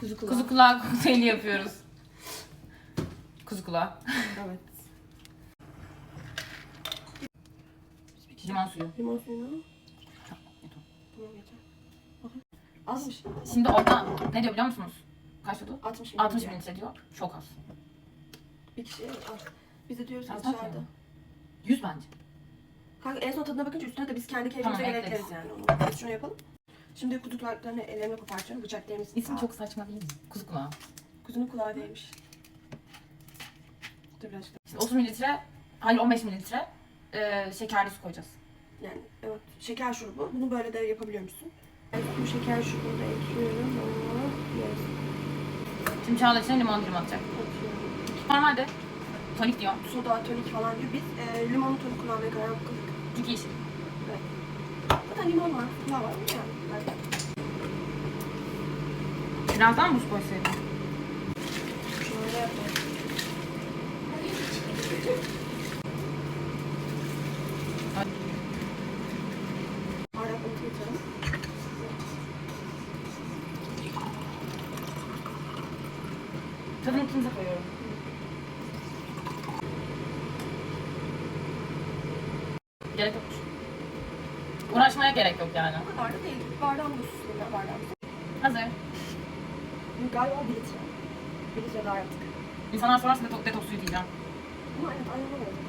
Kuzu kulağı. Kuzu kulağı kokteyli yapıyoruz. Kuzu kulağı. Evet. Limon suyu. Limon suyunu. Yeter. Bakın. Azmış. Şimdi orada ne diyor biliyor musunuz? Kaç oldu? 60 mililitre. 60 mililitre diyor. Çok az. Bir kişiye az. Biz de diyoruz ki Az dışarıda. mi? 100 bence. Kanka en son tadına bakınca üstüne de biz kendi keyfimize Tamam, göre ekleriz. ekleriz yani onu. Biz şunu yapalım. Şimdi kuzu kulaklarını ellerime kopartıyorum. Bıçaklarımız İsim çok saçma değil mi? Kuzu kulağı. Kuzunun kulağı değmiş. Dur birazcık. Şimdi 30 mililitre, hayır 15 mililitre e, şekerli su koyacağız. Yani evet şeker şurubu. Bunu böyle de yapabiliyormuşsun. Evet, bu şeker şurubunu da ekliyorum. Yes. Şimdi Çağla içine limon dilim atacak. Atıyorum. Normalde tonik diyor. Soda, tonik falan diyor. Biz e, limonlu tonik kullanmaya karar kıldık. Çünkü yeşil. Zaten limon var. Yani. Belki. Birazdan buz koysaydım. Şöyle yapalım. Tadını ikinize koyuyorum. Gerek yok. Uğraşmaya gerek yok yani. O kadar da değil. Bardağım da süslüyor ya bardağım. Hazır. Bu Galiba bir litre. Bir litre daha yaptık. İnsanlar sorarsa detok, detoks suyu diyeceğim. Ama evet öyle.